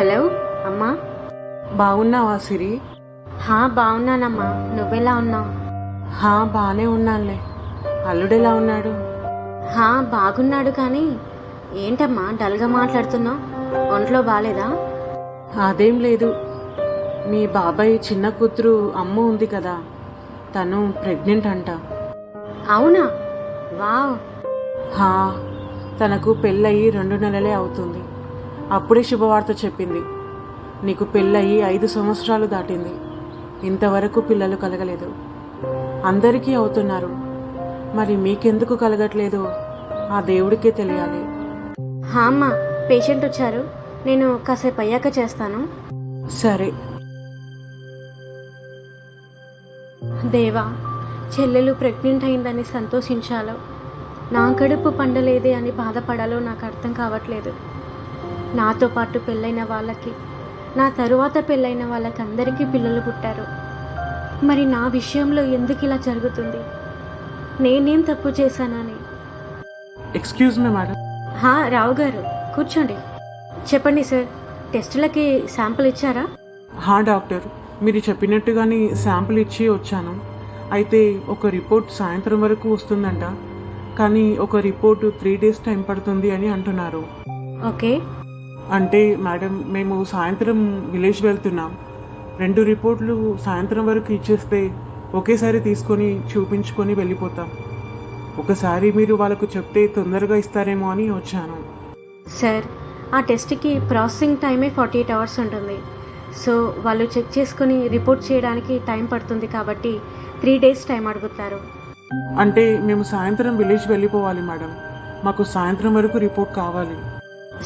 Hello అమ్మా. బాగున్నావా సిరి? హా బాగున్నానమ్మా. నువ్వెలా ఉన్నావు? హా బానే ఉన్నానులే. అల్లుడెలా ఉన్నాడు? హా బాగున్నాడు కానీ ఏంటమ్మా డల్గా మాట్లాడుతున్నావు? ఒంట్లో బాగాలేదా అదేం లేదు. మీ బాబాయ్ చిన్న కూతురు అమ్మ ఉంది కదా తను ప్రెగ్నెంట్ అంట. అవునా? వావ్. హా తనకు పెళ్ళయి రెండు నెలలే అవుతుంది. అప్పుడే శుభవార్త చెప్పింది. నీకు పెళ్ళయి ఐదు సంవత్సరాలు దాటింది. ఇంతవరకు పిల్లలు కలగలేదు. అందరికీ అవుతున్నారు. మరి మీకెందుకు కలగట్లేదో? ఆ దేవుడికే తెలియాలి. హా అమ్మా పేషెంట్ వచ్చారు. నేను కాసేపు అయ్యాక చేస్తాను. సరే. దేవా చెల్లెలు ప్రెగ్నెంట్ అయిందని సంతోషించాలో. నా కడుపు పండలేదే అని బాధపడాలో నాకు అర్థం కావట్లేదు. నాతో పాటు పెళ్ళైన వాళ్ళకి నా తరువాత పెళ్ళైన వాళ్ళకి అందరికీ పిల్లలు పుట్టారు. మరి నా విషయంలో ఎందుకు ఇలా జరుగుతుంది? నేనేం తప్పు చేశానని. ఎక్స్క్యూజ్ మీ మేడం హా రావు గారు కూర్చోండి. చెప్పండి సార్ టెస్టులకి శాంపుల్ ఇచ్చారా? హా డాక్టర్. మీరు చెప్పినట్టుగానే శాంపుల్ ఇచ్చి వచ్చాను. అయితే ఒక రిపోర్ట్ సాయంత్రం వరకు వస్తుందంట. కానీ ఒక రిపోర్ట్ త్రీ డేస్ టైం పడుతుంది అని అంటున్నారు. ఓకే. అంటే మేడం మేము సాయంత్రం విలేజ్ వెళ్తున్నాం. రెండు రిపోర్ట్లు సాయంత్రం వరకు ఇచ్చేస్తే ఒకేసారి తీసుకొని చూపించుకొని వెళ్ళిపోతాం. ఒకసారి మీరు వాళ్ళకు చెప్తే తొందరగా ఇస్తారేమో అని వచ్చాను. సార్ ఆ టెస్ట్కి ప్రాసెసింగ్ టైమే ఫార్టీ ఎయిట్ అవర్స్ ఉంటుంది. సో వాళ్ళు చెక్ చేసుకుని రిపోర్ట్ చేయడానికి టైం పడుతుంది కాబట్టి త్రీ డేస్ టైం అడుగుతారు. అంటే మేము సాయంత్రం విలేజ్ వెళ్ళిపోవాలి మేడం. మాకు సాయంత్రం వరకు రిపోర్ట్ కావాలి.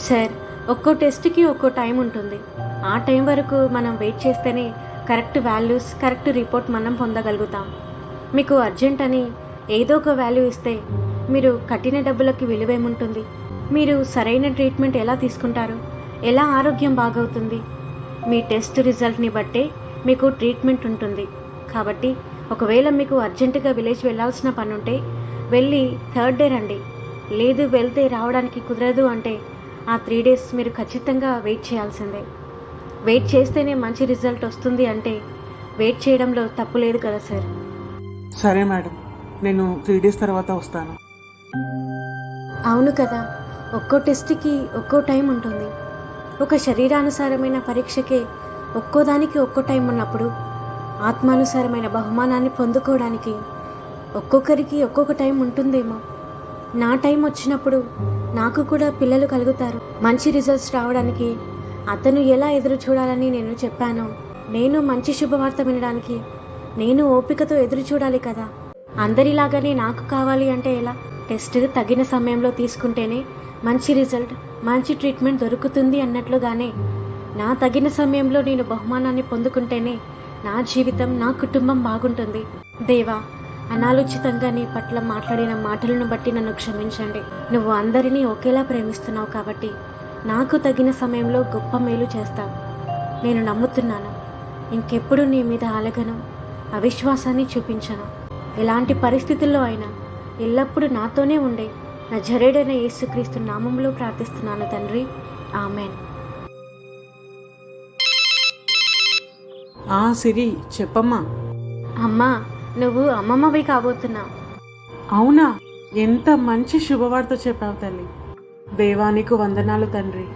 సార్ ఒక్కో టెస్ట్కి ఒక్కో టైం ఉంటుంది. ఆ టైం వరకు మనం వెయిట్ చేస్తేనే కరెక్ట్ వాల్యూస్ కరెక్ట్ రిపోర్ట్ మనం పొందగలుగుతాం. మీకు అర్జెంట్ అని ఏదో ఒక వాల్యూ ఇస్తే మీరు కట్టిన డబ్బులకి విలువేముంటుంది? మీరు సరైన ట్రీట్మెంట్ ఎలా తీసుకుంటారు? ఎలా ఆరోగ్యం బాగవుతుంది? మీ టెస్ట్ రిజల్ట్ని బట్టే మీకు ట్రీట్మెంట్ ఉంటుంది. కాబట్టి ఒకవేళ మీకు అర్జెంటుగా విలేజ్ వెళ్ళాల్సిన పని ఉంటే వెళ్ళి థర్డ్ డే రండి. లేదు వెళ్తే రావడానికి కుదరదు అంటే ఆ త్రీ డేస్ మీరు ఖచ్చితంగా వెయిట్ చేయాల్సిందే. వెయిట్ చేస్తేనే మంచి రిజల్ట్ వస్తుంది అంటే వెయిట్ చేయడంలో తప్పు లేదు కదా సార్ సరే మేడం నేను త్రీ డేస్ తర్వాత వస్తాను. అవును కదా. ఒక్కో టెస్ట్కి ఒక్కో టైం ఉంటుంది. ఒక శరీరానుసారమైన పరీక్షకే ఒక్కో దానికి ఒక్కో టైం ఉన్నప్పుడు ఆత్మానుసారమైన బహుమానాన్ని పొందుకోవడానికి ఒక్కొక్కరికి ఒక్కొక్క టైం ఉంటుందేమో. నా టైం వచ్చినప్పుడు నాకు కూడా పిల్లలు కలుగుతారు. మంచి రిజల్ట్స్ రావడానికి అతను ఎలా ఎదురు చూడాలని నేను చెప్పాను. నేను మంచి శుభవార్త వినడానికి నేను ఓపికతో ఎదురు చూడాలి కదా. అందరిలాగానే నాకు కావాలి అంటే ఎలా? టెస్ట్ తగిన సమయంలో తీసుకుంటేనే మంచి రిజల్ట్ మంచి ట్రీట్మెంట్ దొరుకుతుంది అన్నట్లుగానే. నా తగిన సమయంలో నేను బహుమానాన్ని పొందుకుంటేనే నా జీవితం నా కుటుంబం బాగుంటుంది. దేవా అనాలోచితంగా నీ పట్ల మాట్లాడిన మాటలను బట్టి నన్ను క్షమించండి. నువ్వు అందరినీ ఒకేలా ప్రేమిస్తున్నావు కాబట్టి నాకు తగిన సమయంలో గొప్ప మేలు చేస్తావు. నేను నమ్ముతున్నాను. ఇంకెప్పుడు నీ మీద అలగను అవిశ్వాసాన్ని చూపించను. ఎలాంటి పరిస్థితుల్లో అయినా ఎల్లప్పుడూ నాతోనే ఉండే నా జరేడైన యేసుక్రీస్తు నామంలో ప్రార్థిస్తున్నాను తండ్రి. ఆమెన్. ఆ సిరి చెప్పమ్మా. అమ్మా నువ్వు అమ్మమ్మవి కాబోతున్నావు అవునా? ఎంత మంచి శుభవార్త చెప్పావు తల్లి. దేవానికి వందనాలు తండ్రి.